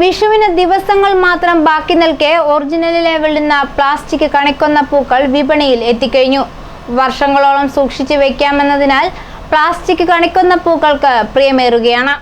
വിഷുവിന് ദിവസങ്ങൾ മാത്രം ബാക്കി നിൽക്കെ ഒറിജിനലിലെ വിളുന്ന പ്ലാസ്റ്റിക് കണിക്കൊന്ന പൂക്കൾ വിപണിയിൽ എത്തിക്കഴിഞ്ഞു. വർഷങ്ങളോളം സൂക്ഷിച്ചു വെക്കാമെന്നതിനാൽ പ്ലാസ്റ്റിക് കണിക്കൊന്ന പൂക്കൾക്ക് പ്രിയമേറുകയാണ്.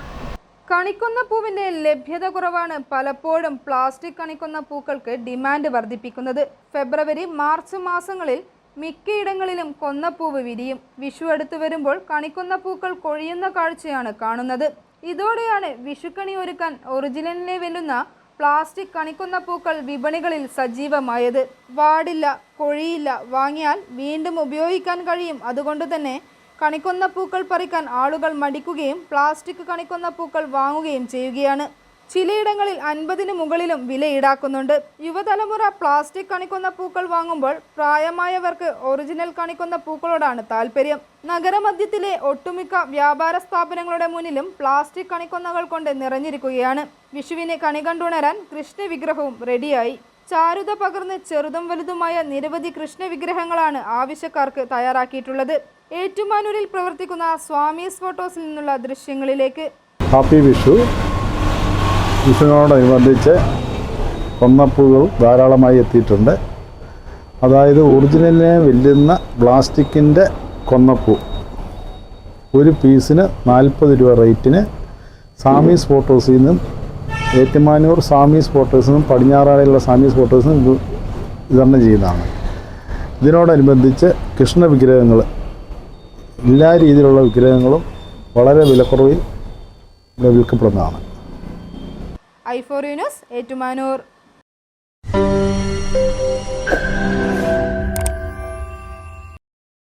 കണിക്കൊന്ന പൂവിന്റെ ലഭ്യത കുറവാണ് പലപ്പോഴും പ്ലാസ്റ്റിക് കണിക്കൊന്ന പൂക്കൾക്ക് ഡിമാൻഡ് വർദ്ധിപ്പിക്കുന്നത്. ഫെബ്രുവരി മാർച്ച് മാസങ്ങളിൽ മിക്കയിടങ്ങളിലും കൊന്നപ്പൂവ് വിരിയും. വിഷു അടുത്തു വരുമ്പോൾ കണിക്കൊന്ന പൂക്കൾ കൊഴിയുന്ന കാഴ്ചയാണ് കാണുന്നത്. ഇതോടെയാണ് വിഷുക്കണി ഒരുക്കാൻ ഒറിജിനലിനെ വെല്ലുന്ന പ്ലാസ്റ്റിക് കണിക്കൊന്ന പൂക്കൾ വിപണികളിൽ സജീവമായത്. വാടില്ല കൊഴിയില്ല വാങ്ങിയാൽ വീണ്ടും ഉപയോഗിക്കാൻ കഴിയും. അതുകൊണ്ട് തന്നെ കണിക്കൊന്ന പൂക്കൾ പറിക്കാൻ ആളുകൾ മടിക്കുകയും പ്ലാസ്റ്റിക് കണിക്കൊന്ന പൂക്കൾ വാങ്ങുകയും ചെയ്യുകയാണ്. ചിലയിടങ്ങളിൽ അൻപതിന് മുകളിലും വില ഈടാക്കുന്നുണ്ട്. യുവതലമുറ പ്ലാസ്റ്റിക് കണിക്കുന്ന പൂക്കൾ വാങ്ങുമ്പോൾ പ്രായമായവർക്ക് ഒറിജിനൽ കണിക്കുന്ന പൂക്കളോടാണ് താല്പര്യം നഗരമധ്യത്തിലെ ഒട്ടുമിക്ക വ്യാപാര സ്ഥാപനങ്ങളുടെ മുന്നിലും പ്ലാസ്റ്റിക് കണിക്കൊന്നകൾ കൊണ്ട് നിറഞ്ഞിരിക്കുകയാണ്. വിഷുവിനെ കണി കണ്ടുണരാൻ കൃഷ്ണ വിഗ്രഹവും റെഡിയായി. ചാരുത പകർന്ന് ചെറുതും വലുതുമായ നിരവധി കൃഷ്ണ വിഗ്രഹങ്ങളാണ് ആവശ്യക്കാർക്ക് തയ്യാറാക്കിയിട്ടുള്ളത്. ഏറ്റുമാനൂരിൽ പ്രവർത്തിക്കുന്ന സ്വാമീസ് ഫോട്ടോസിൽ നിന്നുള്ള ദൃശ്യങ്ങളിലേക്ക്. ഹാപ്പി വിഷു. വിഷുവിനോടനുബന്ധിച്ച് കൊന്നപ്പൂകൾ ധാരാളമായി എത്തിയിട്ടുണ്ട്. അതായത് ഒറിജിനലിനെ വെല്ലുന്ന പ്ലാസ്റ്റിക്കിന്റെ കൊന്നപ്പൂ. ഒരു പീസിന് നാൽപ്പത് രൂപ റേറ്റിന് സാമീസ് ഫോട്ടോസിൽ നിന്നും ഏറ്റുമാനൂർ സാമീസ് ഫോട്ടോസിൽ നിന്നും പടിഞ്ഞാറാടെയുള്ള സാമീസ് ഫോട്ടോസിൽ നിന്നും വിതരണം ചെയ്യുന്നതാണ്. ഇതിനോടനുബന്ധിച്ച് കൃഷ്ണ വിഗ്രഹങ്ങൾ എല്ലാ രീതിയിലുള്ള വിഗ്രഹങ്ങളും വളരെ വിലക്കുറവിൽ വിൽക്കപ്പെടുന്നതാണ്. ഐഫോറിയനസ് ഏറ്റുമാനൂർ